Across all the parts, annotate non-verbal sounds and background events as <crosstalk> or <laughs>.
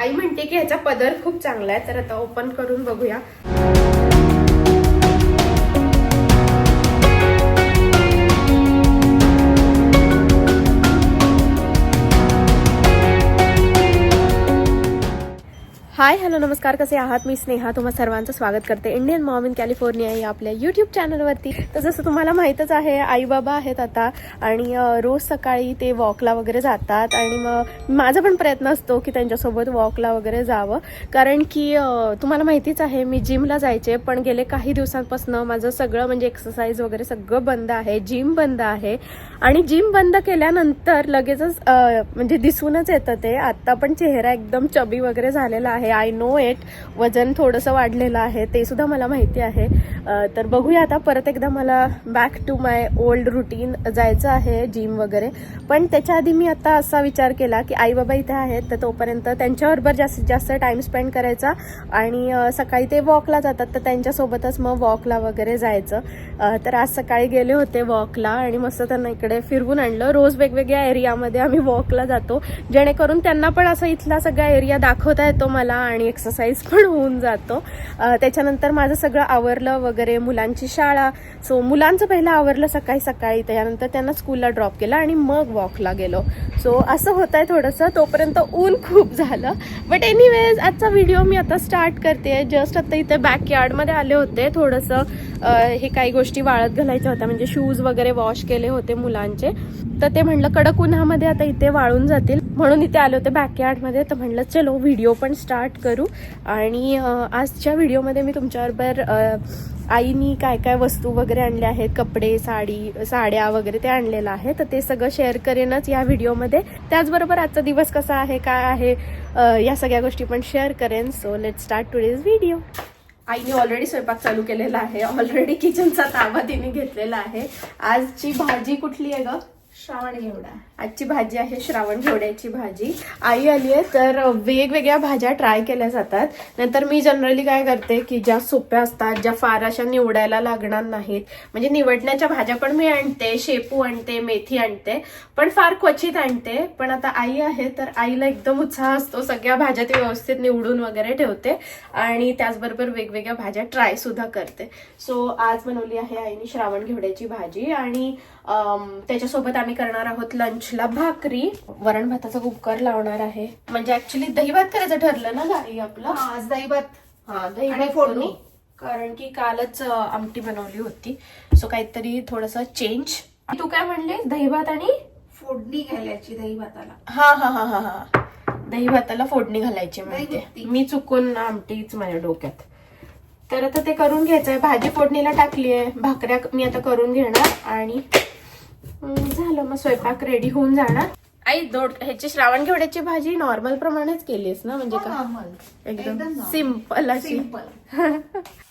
आई म्हणते की ह्याचा पदर खूप चांगला आहे तर आता ओपन करून बघूया. हाय हॅलो नमस्कार कसे आहात? मी स्नेहा तुम्हा सर्वांचं स्वागत करते. इंडियन मॉम इन कॅलिफोर्निया या आपल्या यूट्यूब चॅनलवरती तर जसं तुम्हाला माहीतच आहे आई बाबा आहेत आता आणि रोज सकाळी ते वॉकला वगैरे जातात आणि मग माझा पण प्रयत्न असतो की त्यांच्यासोबत वॉकला वगैरे जावं. कारण की तुम्हाला माहितीच आहे मी जिमला जायचे पण गेले काही दिवसांपासून माझं सगळं म्हणजे एक्सरसाइज वगैरे सगळं बंद आहे जिम बंद आहे. आणि जिम बंद केल्यानंतर लगेचच म्हणजे दिसूनच येतं ते. आत्ता पण चेहरा एकदम चबी वगैरे झालेला आहे. आय नो इट वजन थोडंसं वाढलेलं आहे ते सुद्धा मला माहिती आहे. तर बघूया आता परत एकदा मला back to my old routine जायचं आहे जिम वगैरे. पण त्याच्या आधी मी आता असा विचार केला की आई बाबा इथे आहेत तर तोपर्यंत त्यांच्याबरोबर जास्तीत जास्त टाइम स्पेंड करायचा. आणि सकाळी ते वॉकला जातात तर त्यांच्यासोबतच मग वॉकला वगैरे जायचं. तर आज सकाळी गेले होते वॉकला आणि मस्त त्यांना इकडे फिरवून आणलं. रोज वेगवेगळ्या एरियामध्ये आम्ही वॉकला जातो. जेणेकरून त्यांना पण असं इथला सगळा एरिया दाखवता येतो मला. आणि एक्सरसाइज पण होऊन जातो. त्याच्यानंतर माझं सगळं आवरलं वगैरे मुलांची शाळा. सो मुलांचं पहिलं आवरलं सकाळी सकाळी. त्याच्यानंतर त्यांना स्कूलला ड्रॉप केलं आणि मग वॉकला गेलो. सो असं होत आहे थोडंसं. तोपर्यंत ऊन खूप झालं. बट एनिवेज आजचा व्हिडिओ मी आता स्टार्ट करते. जस्ट आता इथे बॅकयार्डमध्ये आले होते थोडंसं. हे काही गोष्टी वाळत घालायच्या होत्या. म्हणजे शूज वगैरे वॉश केले होते मुलांचे. तर ते म्हणलं कडक उन्हामध्ये आता इथे वाळून जातील. म्हणून इथे आले होते बॅकयार्डमध्ये. तर म्हणलं चलो व्हिडिओ पण स्टार्ट करू. आणि आजच्या व्हिडिओमध्ये मी तुमच्याबरोबर आईनी काय काय वस्तू वगैरे आणल्या आहेत कपडे साडी साड्या वगैरे ते आणलेलं आहे. तर ते सगळं शेअर करेनच या व्हिडिओमध्ये. त्याचबरोबर आजचा दिवस कसा आहे काय आहे या सगळ्या गोष्टी पण शेअर करेन. So let start today's video आईने ऑलरेडी स्वयंपाक चालू केलेला आहे. ऑलरेडी किचनचा ताबा तिने घेतलेला आहे. आजची भाजी कुठली आहे ग? श्रावण घेवडा आजची भाजी आहे श्रावण घेवड्याची भाजी. आई आली आहे तर वेगवेगळ्या भाज्या ट्राय केल्या जातात. नंतर मी जनरली काय करते की ज्या सोप्या असतात ज्या फार अशा निवडायला लागणार नाहीत. म्हणजे निवडण्याच्या भाज्या पण मी आणते शेपू आणते मेथी आणते पण फार क्वचित आणते. पण आता आई आहे तर आईला एकदम उत्साह असतो सगळ्या भाज्या ती व्यवस्थित निवडून वगैरे ठेवते. आणि त्याचबरोबर वेगवेगळ्या भाज्या ट्राय सुद्धा करते. सो आज बनवली आहे आईने श्रावण घेवड्याची भाजी. आणि त्याच्यासोबत आम्ही करणार आहोत लंच लंचला भाकरी वरण भाताचा कुकर लावणार आहे. म्हणजे ऍक्च्युली दही भात करायचं ठरलं ना गाई आपलं? आज दहीभात. हा दही भात फोडणी. करू. कारण की कालच आमटी बनवली होती. सो काहीतरी थोडस चेंज तू काय म्हणले? दही भात आणि? फोडणी घालायची दही भाताला हा हा हा हा हा. दही भाताला फोडणी घालायची दही म्हणते. मी चुकून आमटीच माझ्या डोक्यात. तर आता ते करून घ्यायचंय. भाजी फोडणीला टाकली आहे भाकऱ्या मी आता करून घेणार. आणि झालं. मग स्वयंपाक रेडी होऊन जाणार. आई दोड ह्याची श्रावण घेवड्याची भाजी नॉर्मल प्रमाणेच केलीस ना? म्हणजे का? नॉर्मल एकदम. सिंपल अशी. <laughs>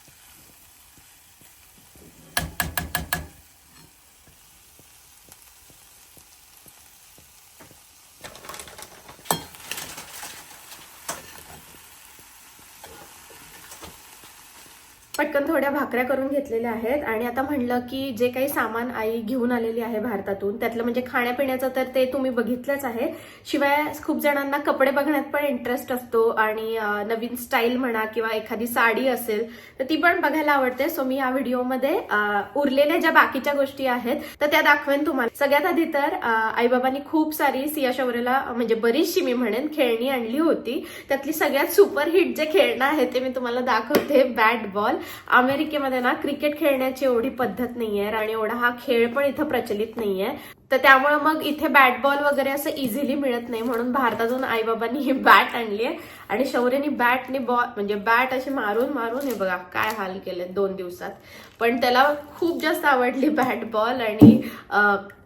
पटकन थोड्या भाकऱ्या करून घेतलेल्या आहेत. आणि आता म्हणलं की जे काही सामान आई घेऊन आलेली आहे भारतातून त्यातलं म्हणजे खाण्यापिण्याचं तर ते तुम्ही बघितलंच आहे. शिवाय खूप जणांना कपडे बघण्यात पण इंटरेस्ट असतो आणि नवीन स्टाईल म्हणा किंवा एखादी साडी असेल तर ती पण बघायला आवडते. सो मी या व्हिडिओमध्ये उरलेल्या ज्या बाकीच्या गोष्टी आहेत तर त्या दाखवेन तुम्हाला. सगळ्यात आधी तर आईबाबांनी खूप सारी सिया शौर्यला म्हणजे बरीचशी मी म्हणेन खेळणी आणली होती. त्यातली सगळ्यात सुपरहिट जे खेळणं आहे ते मी तुम्हाला दाखवते बॅट बॉल अमेरिकेमध्ये ना क्रिकेट खेळण्याची एवढी पद्धत नाहीये. आणि एवढा हा खेळ पण इथं प्रचलित नाहीये. तर त्यामुळे मग इथे बॅट बॉल वगैरे असं इझिली मिळत नाही म्हणून भारतातून आईबाबांनी ही बॅट आणली आहे. आणि शौर्यनी बॅटने बॉल म्हणजे बॅट अशी मारून मारून हे बघा काय हाल केले दोन दिवसात. पण त्याला खूप जास्त आवडली बॅट बॉल आणि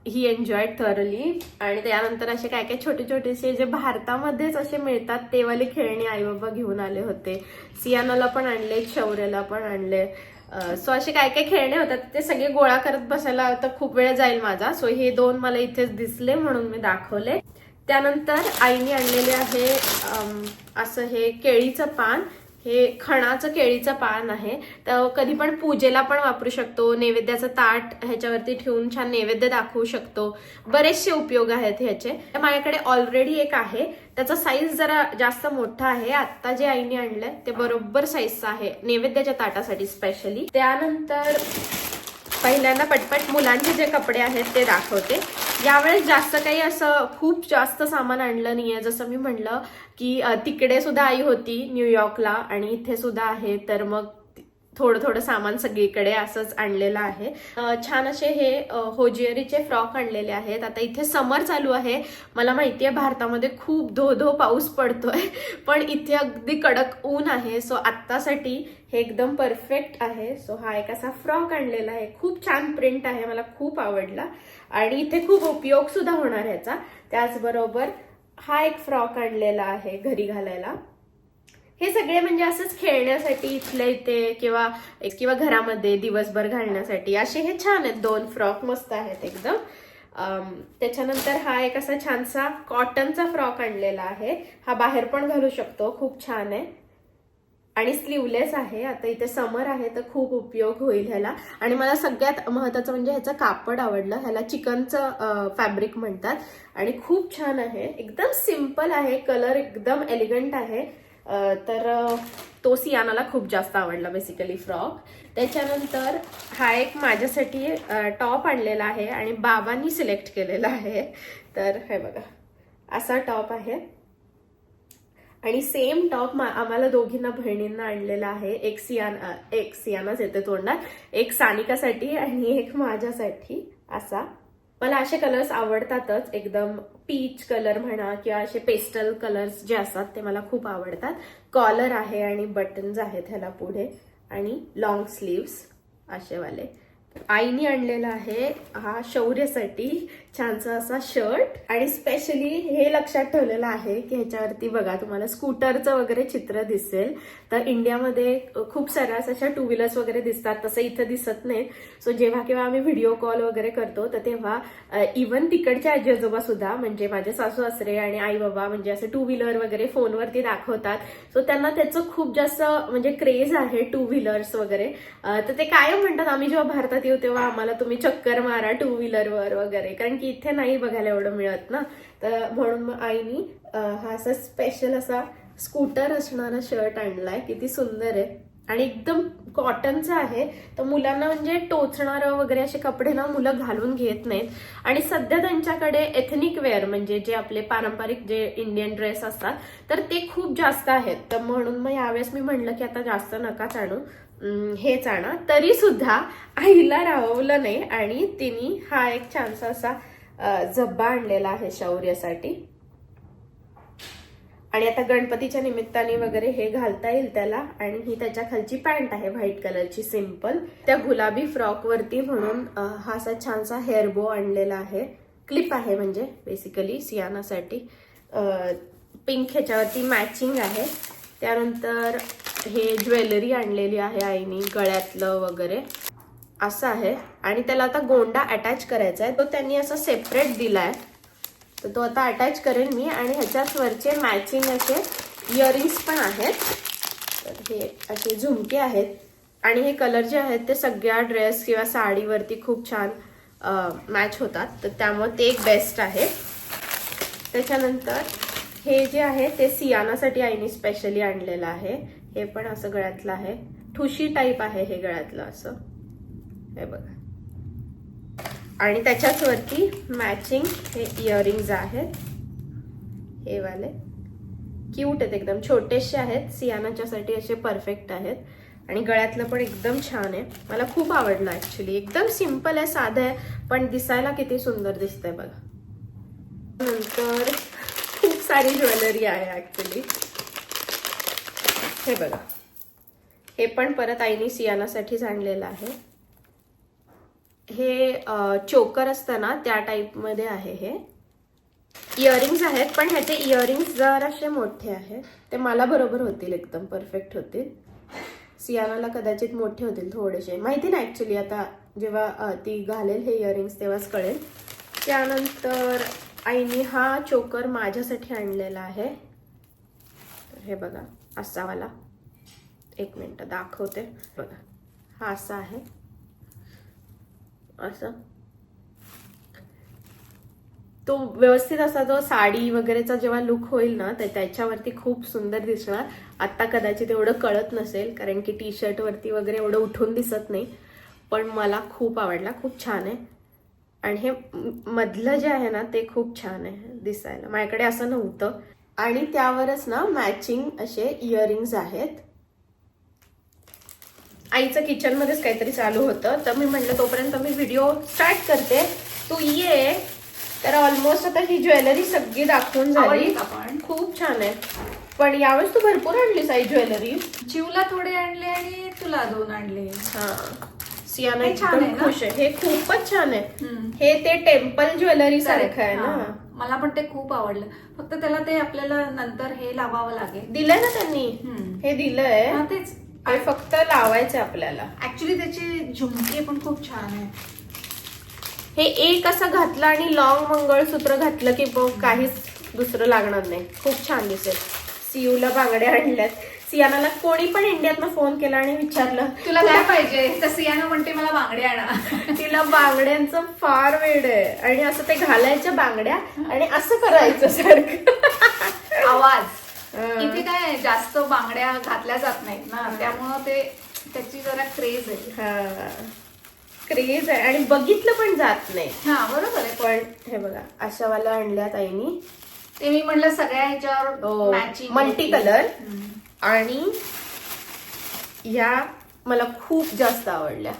ही एन्जॉय थरली आणि त्यानंतर असे काय काय छोटे छोटेसे जे भारतामध्येच असे मिळतात ते वाले खेळणी आई बाबा घेऊन आले होते. सियानाला पण आणले शौर्यला पण आणले. सो असे काय काय खेळणे होतात ते सगळे गोळा करत बसायला तर खूप वेळ जाईल माझा. सो हे दोन मला इथेच दिसले म्हणून मी दाखवले. त्यानंतर आईने आणलेले आहे असं हे केळीचं पान. हे खणाचं केळीचं पान आहे. तर कधी पण पूजेला पण वापरू शकतो. नैवेद्याचं ताट ह्याच्यावरती ठेवून छान नैवेद्य दाखवू शकतो. बरेचसे उपयोग आहेत ह्याचे. तर माझ्याकडे ऑलरेडी एक आहे. त्याचा साईज जरा जास्त मोठा आहे. आता जे आईने आणलंय ते बरोबर साईजचं आहे. नैवेद्याच्या ताटासाठी स्पेशली त्यानंतर पहिल्यांदा पटपट मुलांचे जे कपडे आहेत ते दाखवते. यावेळेस जास्त काही असं खूप जास्त सामान आणलं नाहीये. जसं मी म्हणलं की तिकडे सुद्धा आई होती न्यूयॉर्कला आणि इथे सुद्धा आहे. तर मग थोडं थोडं सामान सगळीकडे असंच आणलेलं आहे. छान असे हे होजिअरीचे फ्रॉक आणलेले आहेत. आता इथे समर चालू आहे. मला माहिती आहे भारतामध्ये खूप धो धो पाऊस पडतोय <laughs> पण इथे अगदी कडक ऊन आहे. सो आत्तासाठी हे एकदम परफेक्ट आहे. सो हा एक असा फ्रॉक आणलेला आहे. खूप छान प्रिंट आहे. मला खूप आवडला. आणि इथे खूप उपयोग सुद्धा होणार ह्याचा. त्याचबरोबर हा एक फ्रॉक आणलेला आहे घरी घालायला. हे सगळे म्हणजे असंच खेळण्यासाठी इथल्या इथे किंवा किंवा घरामध्ये दिवसभर घालण्यासाठी. असे हे छान आहेत. दोन फ्रॉक मस्त आहेत एकदम. त्याच्यानंतर हा एक असा छानसा कॉटनचा फ्रॉक आणलेला आहे. हा बाहेर पण घालू शकतो. खूप छान आहे. आणि स्लीवलेस आहे. आता इथे समर आहे तर खूप उपयोग होईल ह्याला. आणि मला सगळ्यात महत्वाचं म्हणजे ह्याचं कापड आवडलं. ह्याला चिकनचं फॅब्रिक म्हणतात. आणि खूप छान आहे. एकदम सिंपल आहे. कलर एकदम एलिगंट आहे. तर तो सियानाला खूप जास्त आवडला बेसिकली फ्रॉक. त्याच्यानंतर हा एक माझ्यासाठी टॉप आणलेला आहे आणि बाबांनी सिलेक्ट केलेला आहे. तर हे बघा असा टॉप आहे. आणि सेम टॉप आम्हाला दोघींना बहिणींना आणलेला आहे. एक सियाना एक सियानाच येते तोंडात एक सानिकासाठी आणि एक माझ्यासाठी असा. मला असे कलर्स आवडतातच. एकदम पीच कलर म्हणा किंवा असे पेस्टल कलर्स जे असतात ते मला खूप आवडतात. कॉलर आहे आणि बटन्स आहेत ह्याला पुढे. आणि लॉंग स्लीव्स असेवाले आईने आणलेला आहे हा शौर्यसाठी छानसा असा शर्ट. आणि स्पेशली हे लक्षात ठेवलेलं आहे की ह्याच्यावरती बघा तुम्हाला स्कूटरचं वगैरे चित्र दिसेल. तर इंडियामध्ये खूप साऱ्या अशा टू व्हीलर्स वगैरे दिसतात तसं इथं दिसत नाही. सो जेव्हा केव्हा आम्ही व्हिडिओ कॉल वगैरे करतो तर तेव्हा इवन तिकडचे आजी आजोबा सुद्धा म्हणजे माझे सासू सासरे आणि आई बाबा म्हणजे असं टू व्हीलर वगैरे फोनवरती दाखवतात. सो त्यांना त्याचं खूप जास्त म्हणजे क्रेज आहे टू व्हीलर्स वगैरे. तर ते कायम म्हणतात आम्ही जेव्हा भारतात येऊ हो तेव्हा आम्हाला तुम्ही चक्कर मारा टू व्हीलरवर वगैरे. कारण की इथे नाही बघायला एवढं मिळत ना. तर म्हणून मग आईनी हा असा स्पेशल असा स्कूटर असणारा शर्ट आणलाय. किती सुंदर आहे. आणि एकदम कॉटनचा आहे. तर मुलांना म्हणजे टोचणारं वगैरे असे कपडे ना मुलं घालून घेत नाहीत. आणि सध्या त्यांच्याकडे एथनिक वेअर म्हणजे जे आपले पारंपरिक जे इंडियन ड्रेस असतात तर ते खूप जास्त आहेत. तर म्हणून मग यावेळेस मी म्हणलं की आता जास्त नकाच आणू हेच आणा तरी सुद्धा आईला राहवलं नाही आणि तिने हा एक छानसा असा झब्बा जब्बा आणलेला आहे शौर्यासाठी. आणि आता गणपतीच्या निमित्ताने वगैरे हे घालता येईल त्याला. आणि ही त्याच्या खालची पॅन्ट आहे व्हाईट कलरची सिंपल त्या गुलाबी फ्रॉक वरती म्हणून हा असा छानसा हेअरबो आणलेला आहे. क्लिप आहे म्हणजे बेसिकली सियानासाठी. पिंक ह्याच्यावरती मॅचिंग आहे. त्यानंतर हे ज्वेलरी आणलेली आहे आईनी गळ्यातलं वगैरे. असं आहे. आणि त्याला आता गोंडा अटॅच करायचा आहे. तो त्यांनी असा सेपरेट दिला आहे तर तो आता अटॅच करेन मी. आणि ह्याच्याच वरचे मॅचिंग असे इयरिंग्स पण आहेत. तर हे असे झुमके आहेत. आणि हे कलर जे आहेत ते सगळ्या ड्रेस किंवा साडीवरती खूप छान मॅच होतात. तर त्यामुळे ते एक बेस्ट आहे. त्याच्यानंतर हे जे आहे ते सियानासाठी आईने स्पेशली आणलेलं आहे. हे पण असं गळ्यातलं आहे. ठुशी टाईप आहे हे गळ्यातलं असं. हे बघा. आणि त्याच्याच वरती मॅचिंग हे इयरिंग्ज आहेत. हे वाले. क्यूट आहेत एकदम. छोटेसे आहेत. सियानाच्यासाठी असे परफेक्ट आहेत. आणि गळ्यातलं पण एकदम छान आहे. मला खूप आवडलं ऍक्च्युली एकदम सिंपल आहे साधं आहे पण दिसायला किती सुंदर दिसतंय बघा. नंतर खूप सारी ज्वेलरी आहे ऍक्च्युली हे बघा. हे पण परत आईने सियानासाठीच आणलेलं आहे. हे चोकर असतं ना त्या टाईपमध्ये आहे हे. इयरिंग्स आहेत पण ह्याचे इयरिंग्स जराशे मोठे आहेत. ते मला बरोबर होतील एकदम परफेक्ट होतील. सियानाला कदाचित मोठे होतील थोडेसे. माहिती नाही ॲक्च्युली आता जेव्हा ती घालेल हे इयरिंग्स तेव्हाच कळेल. त्यानंतर आईने हा चोकर माझ्यासाठी आणलेला आहे. तर हे बघा. असावाला एक मिनिट दाखवते. बघा. हा असा आहे. असं. तो व्यवस्थित असा जो साडी वगैरेचा जेव्हा लुक होईल ना तर त्याच्यावरती खूप सुंदर दिसणार. आता कदाचित एवढं कळत नसेल कारण की टी शर्ट वरती वगैरे एवढं उठून दिसत नाही. पण मला खूप आवडला. खूप छान आहे. आणि हे मधलं जे आहे ना ते खूप छान आहे दिसायला. माझ्याकडे असं नव्हतं. आणि त्यावरच ना मॅचिंग असे इयरिंग्स आहेत. आईचं किचन मध्येच काहीतरी चालू होतं. तर मी म्हटलं तोपर्यंत मी व्हिडिओ स्टार्ट करते. तू ये. तर ऑलमोस्ट आता ही ज्वेलरी सगळी दाखवून झाली. आवडली का पण? खूप छान आहे. पण यावेळेस तू भरपूर आणलीस आई ज्वेलरी जीवला थोडे आणले आणि तुला दोन आणले. हा. सियाना छान? खुश आहे. हे खूपच छान आहे. हे ते टेम्पल ज्वेलरी सारखं आहे. ना? मला पण ते खूप आवडलं. फक्त त्याला ते आपल्याला नंतर हे लावावं लागेल. दिलंय ना त्यांनी. हे दिलंय? हा, तेच. हे फक्त लावायचंय आपल्याला. ऍक्च्युली त्याचे झुमके पण खूप छान आहेत हे एक असं घातलं आणि लॉंग मंगळसूत्र घातलं की बघ काहीच दुसरं लागणार नाही. खूप छान दिसेल. सियूला बांगड्या आणल्यात. सियानाला कोणी पण इंडियातनं फोन केला आणि विचारलं तुला काय पाहिजे? तर सियाना म्हणते मला बांगडे आणा. <laughs> तिला बांगड्यांचं फार वेड आहे. आणि असं ते घालायच्या बांगड्या आणि असं करायचं सारखं. <laughs> आवाज. हा. इथे काय जास्त बांगड्या घातल्या जात नाहीत ना त्यामुळं ते त्याची जरा क्रेज आहे. हा. क्रेज आहे. आणि बघितलं पण जात नाही. हा बरोबर आहे. पण हे बघा अशा वाला आणल्यात आईनी ते मी म्हणलं सगळ्या ह्याच्यावर हो. Matching Multi color. आणि या मला खूप जास्त आवडल्या.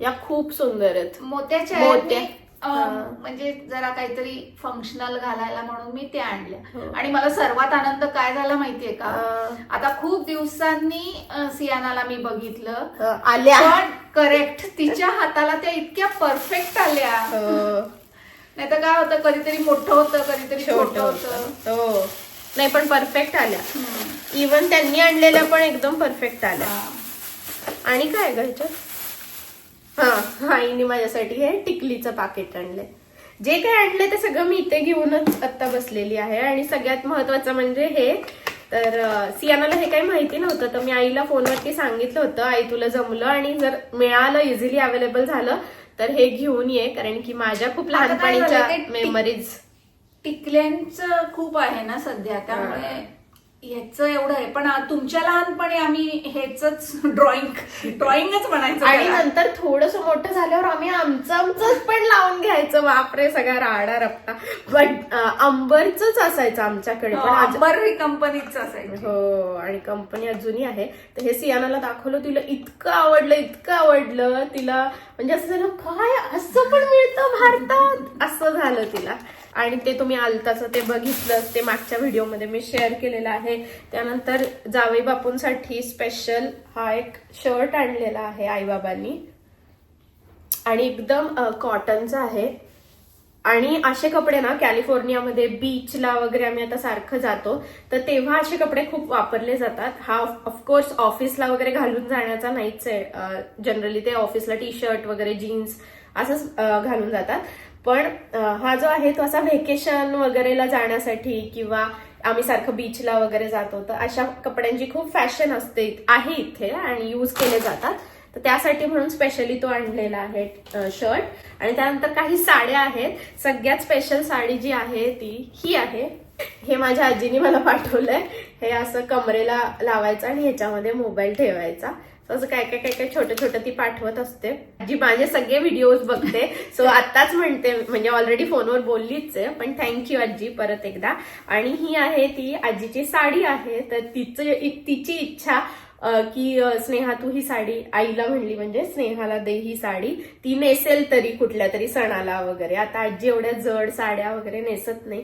या खूप सुंदर आहेत. मोत्याच्या मोत्या. म्हणजे जरा काहीतरी फंक्शनल घालायला म्हणून मी त्या आणल्या हो. आणि मला सर्वात आनंद काय झाला माहितीये का? आता खूप दिवसांनी सियानाला मी बघितलं. आल्या. पण करेक्ट तिच्या हाताला त्या इतक्या परफेक्ट आल्या. हो. नाही तर काय होतं? कधीतरी मोठं होतं कधीतरी छोटं होतं. हो. नाही पण परफेक्ट आल्या. इवन त्यांनी आणलेल्या पण एकदम परफेक्ट आल्या. आणि काय ह्याच्यात हा आईने माझ्यासाठी हे टिकलीचं पाकिट आणलंय जे काय आणलंय ते सगळं मी इथे घेऊनच आत्ता बसलेली आहे आणि सगळ्यात महत्वाचं म्हणजे हे तर सियानाला हे काही माहिती नव्हतं तर मी आईला फोनवरती सांगितलं होतं आई तुला जमलं आणि जर मिळालं इझिली अवेलेबल झालं तर हे घेऊन ये कारण की माझ्या खूप लहानपणीच्या मेमरीज टिकल्यांचं खूप आहे ना सध्या त्यामुळे ह्याचं एवढं आहे. पण तुमच्या लहानपणी आम्ही हेच ड्रॉइंग ड्रॉइंगच म्हणायचं आणि. नंतर थोडस मोठं झाल्यावर आम्ही आमचं आमचंच पण लावून घ्यायचं. बापरे सगळा राडा रपटा. पण अंबरच असायचं आमच्याकडे. आज- अंबर ही कंपनीच असायची. हो आणि कंपनी अजूनही आहे. तर हे सियानाला दाखवलं तिला इतकं आवडलं इतकं आवडलं. तिला म्हणजे असं झालं काय? असं पण मिळतं भारतात? असं झालं तिला. आणि ते तुम्ही आलताचं ते बघितलं ते मागच्या व्हिडिओमध्ये मी शेअर केलेलं आहे. त्यानंतर जावई बापूंसाठी स्पेशल हा एक शर्ट आणलेला आहे आईबाबांनी. आणि एकदम कॉटनचा आहे. आणि असे कपडे ना कॅलिफोर्नियामध्ये बीचला वगैरे आम्ही आता सारखं जातो. तर तेव्हा असे कपडे खूप वापरले जातात. हा ऑफकोर्स ऑफिसला वगैरे घालून जाण्याचा नाहीच आहे. जनरली ते ऑफिसला टी शर्ट वगैरे जीन्स असंच घालून जातात. पण हा जो आहे तो असा व्हेकेशन वगैरेला जाण्यासाठी किंवा आम्ही सारखं बीचला वगैरे जातो तर अशा कपड्यांची खूप फॅशन असते आहे इथे आणि यूज केले जातात. तर त्यासाठी म्हणून स्पेशली तो आणलेला आहे शर्ट आणि त्यानंतर काही साड्या आहेत. सगळ्यात स्पेशल साडी जी आहे ती ही आहे. हे माझ्या आजीने मला पाठवलंय. हे असं कमरेला लावायचं आणि ह्याच्यामध्ये मोबाईल ठेवायचा. असं काय काय काय काय छोटं छोटं ती पाठवत असते. जी माझे सगळे व्हिडिओज बघते सो आत्ताच म्हणते म्हणजे ऑलरेडी फोनवर बोललीच आहे पण थँक्यू आजी परत एकदा. आणि ही आहे ती आजीची साडी आहे तर तिचं तिची इच्छा की स्नेहा तू ही साडी आईला म्हणली म्हणजे स्नेहाला दे ही साडी. ती नेसेल तरी कुठल्या तरी सणाला वगैरे. आता आजी एवढ्या जड साड्या वगैरे नेसत नाही.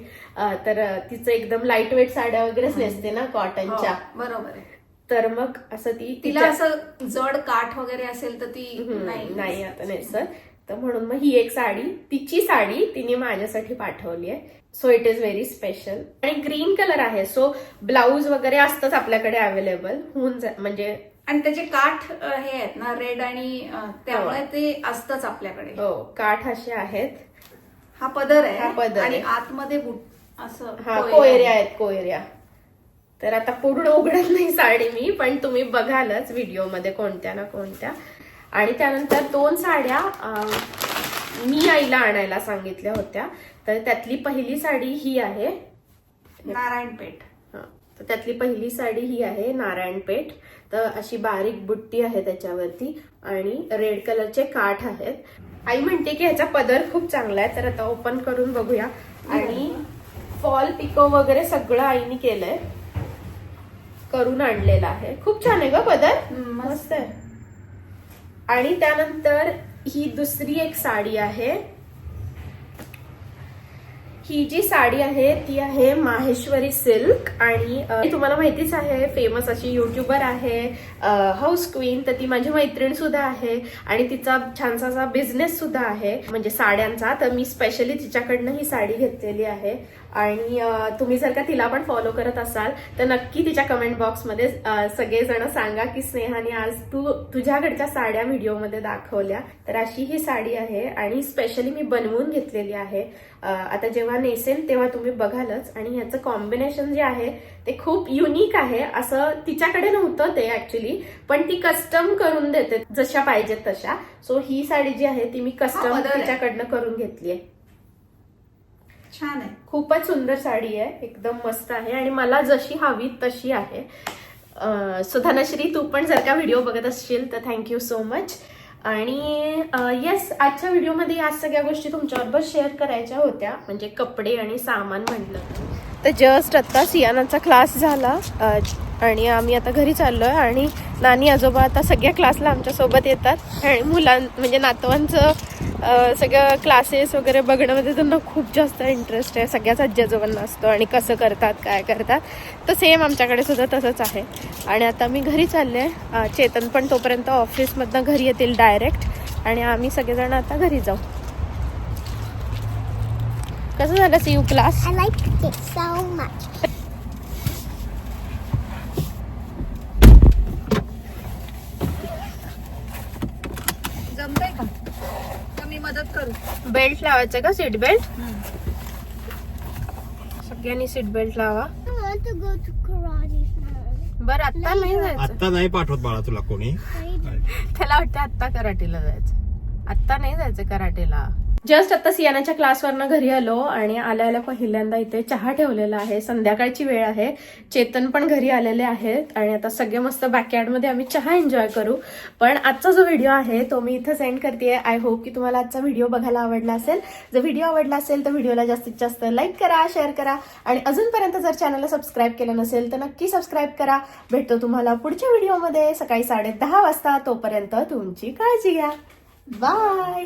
तर तिचं एकदम लाइट वेट साड्या वगैरेच नेसते ना कॉटनच्या हो, बरोबर आहे. तर मग असं ती तिला असं जड काठ वगैरे असेल तर ती नाही. नाही आता नेसत तर म्हणून मग ही एक साडी तिची साडी तिने माझ्यासाठी पाठवली आहे. So it is very special आणि ग्रीन कलर आहे. सो ब्लाऊज वगैरे असतंच आपल्याकडे अवेलेबल होऊन जा म्हणजे आणि त्याचे काठ हे आहेत ना रेड आणि त्यामुळे ते असतच आपल्याकडे. हो काठ असे आहेत. हा पदर आहे हा पदर आणि. आतमध्ये असं हा कोयऱ्या कोयऱ्या आहे. आहेत कोयऱ्या. तर आता पूर्ण उघडत नाही साडी मी पण तुम्ही बघालच व्हिडिओमध्ये कोणत्या ना कोणत्या. आणि त्यानंतर दोन साड्या मी आईला आणायला सांगितल्या होत्या. तर त्यातली पहिली साडी ही आहे. नारायणपेठ हा. तर त्यातली पहिली साडी ही आहे नारायणपेठ तर अशी बारीक बुट्टी आहे त्याच्यावरती आणि रेड कलरचे काठ आहेत. आई म्हणते की ह्याचा पदर खूप चांगला आहे तर आता ओपन करून बघूया. आणि फॉल पिको वगैरे सगळं आईने केलंय. करून आणलेलं आहे. खूप छान आहे ग पदर. मस्त. आहे. आणि त्यानंतर ही दुसरी एक साडी आहे. ही जी साडी आहे ती आहे माहेश्वरी सिल्क. आणि तुम्हाला माहितीच आहे फेमस अशी युट्यूबर आहे हाऊस क्वीन तर ती माझी मैत्रीण सुद्धा आहे. आणि तिचा छानसा असा बिझनेस सुद्धा आहे. म्हणजे साड्यांचा. तर मी स्पेशली तिच्याकडनं ही साडी घेतलेली आहे. आणि तुम्ही जर का तिला पण फॉलो करत असाल तर नक्की तिच्या कमेंट बॉक्समध्ये सगळेजण सांगा की स्नेहाने आज तू तुझ्याकडच्या साड्या व्हिडिओमध्ये दाखवल्या. तर अशी ही साडी आहे आणि स्पेशली मी बनवून घेतलेली आहे. आता जेव्हा नेसेल तेव्हा तुम्ही बघालच. आणि ह्याचं कॉम्बिनेशन जे आहे ते खूप युनिक आहे. असं तिच्याकडे नव्हतं ते ऍक्च्युली पण ती कस्टम करून देते जशा पाहिजेत तशा. सो ही साडी जी आहे ती मी कस्टम. तिच्याकडनं करून घेतली आहे छान आहे. खूपच सुंदर साडी आहे. एकदम मस्त आहे. आणि मला जशी हवी तशी आहे. सुधानाश्री सो धनश्री तू पण जर का व्हिडिओ बघत असशील तर थँक्यू सो मच आणि येस आजच्या व्हिडिओमध्ये या सगळ्या गोष्टी तुमच्याबरोबर शेअर करायच्या होत्या. म्हणजे कपडे आणि सामान म्हटलं तर. जस्ट आत्ता सियानाचा क्लास झाला. आणि आम्ही आता घरी चाललो आहे आणि नानी आजोबा आता सगळ्या क्लासला आमच्यासोबत येतात. आणि मुलां म्हणजे नातवांचं सगळं क्लासेस वगैरे बघण्यामध्ये त्यांना खूप जास्त इंटरेस्ट आहे. सगळ्याच आजी आजोबांना असतो आणि कसं करतात काय करतात. तर सेम आमच्याकडे सुद्धा तसंच आहे. आणि आता मी घरी चालले आहे. चेतन पण तोपर्यंत ऑफिसमधनं घरी येतील डायरेक्ट आणि आम्ही सगळेजण आता घरी जाऊ. कसं झालं see you class I liked it much. जमतंय का का मी मदत करू बेल्ट लावायचं का? Seat belt? सगळ्यांनी सीट बेल्ट लावा. बरं आता नाही जायचं. आता नाही पाठवत बाळा तुला कोणी. <laughs> त्याला वाटतं आत्ता कराटेला जायचं. आत्ता नाही जायचं कराटेला. जस्ट आता सियानाच्या क्लासवरनं घरी आलो आणि आल्या आल्या पहिल्यांदा इथे चहा ठेवलेला आहे. संध्याकाळची वेळ आहे. चेतन पण घरी आलेले आहेत आणि आता सगळे मस्त बॅकयार्डमध्ये आम्ही चहा एन्जॉय करू. पण आजचा जो व्हिडिओ आहे तो मी इथं सेंड करते आय होप की तुम्हाला आजचा व्हिडिओ बघायला आवडला असेल. जर व्हिडिओ आवडला असेल तर व्हिडिओला जास्तीत जास्त लाईक करा शेअर करा. आणि अजूनपर्यंत जर चॅनलला सबस्क्राईब केलं नसेल तर नक्की सबस्क्राईब करा. भेटतो तुम्हाला पुढच्या व्हिडिओमध्ये सकाळी साडे दहा वाजता तोपर्यंत तुमची काळजी घ्या. बाय